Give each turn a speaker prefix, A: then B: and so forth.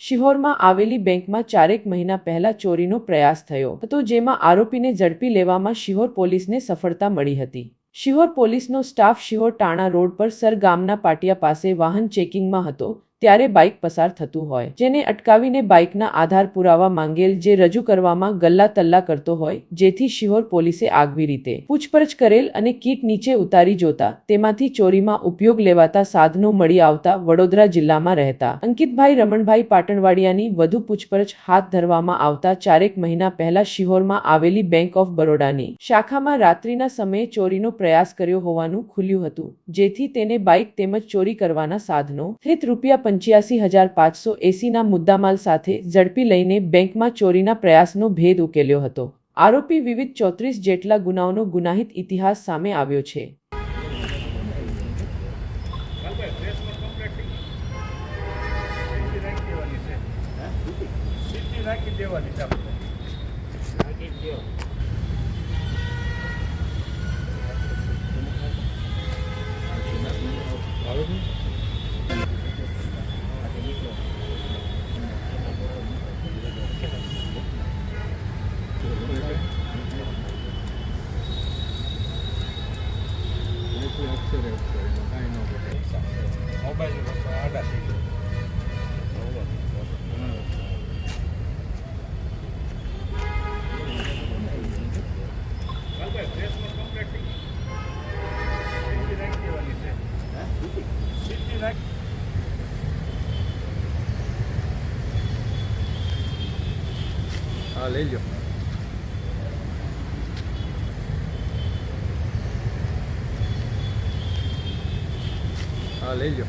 A: શિહોરમાં આવેલી બેંકમાં ચારેક મહિના પહેલા ચોરીનો પ્રયાસ થયો હતો, જેમાં આરોપીને ઝડપી લેવામાં શિહોર પોલીસને સફળતા મળી હતી. શિહોર પોલીસનો સ્ટાફ શિહોર ટાણા રોડ પર સર ગામના પાટિયા પાસે વાહન ચેકિંગમાં હતો ત્યારે બાઇક પસાર થતું હોય. જેને અટકાવીને બાઇકના આધાર પુરાવા માંગેલ જે રજૂ કરવામાં ગલ્લા તલ્લા કરતો હોય, જેથી શિહોર પોલીસે આગવી રીતે પૂછપરછ કરેલ અને કીટ નીચે ઉતારી જોતા તેમાંથી ચોરીમાં ઉપયોગ લેવાતા સાધનો મળી આવતા વડોદરા જિલ્લામાં રહેતા. અંકિતભાઈ રમણભાઈ પાટણવાડિયાની વધુ પૂછપરછ હાથ ધરવામાં આવતા ચારેક મહિના પહેલા શિહોરમાં આવેલી બેંક ઓફ બરોડાની શાખામાં રાત્રિના સમયે ચોરીનો પ્રયાસ કર્યો હોવાનું ખુલ્યું હતું, જેથી તેને બાઇક તેમજ ચોરી કરવાના સાધનો સહિત રૂપિયા પંચ્યાસી હજાર પાંચસો એસીના મુદ્દામાલ સાથે ઝડપી લઈને બેંકમાં ચોરીના પ્રયાસનો ભેદ ઉકેલ્યો હતો. આરોપી વિવિધ ચોત્રીસ જેટલા ગુનાઓનો ગુનાહિત ઇતિહાસ સામે આવ્યો છે.
B: રાખી દેવાની છે રાખી દેવાની છે આપણે રાખી દો મોબાઈલ આડા થઈ ગયો લાલભાઈ પ્રેસમાં
C: હા લઈ લો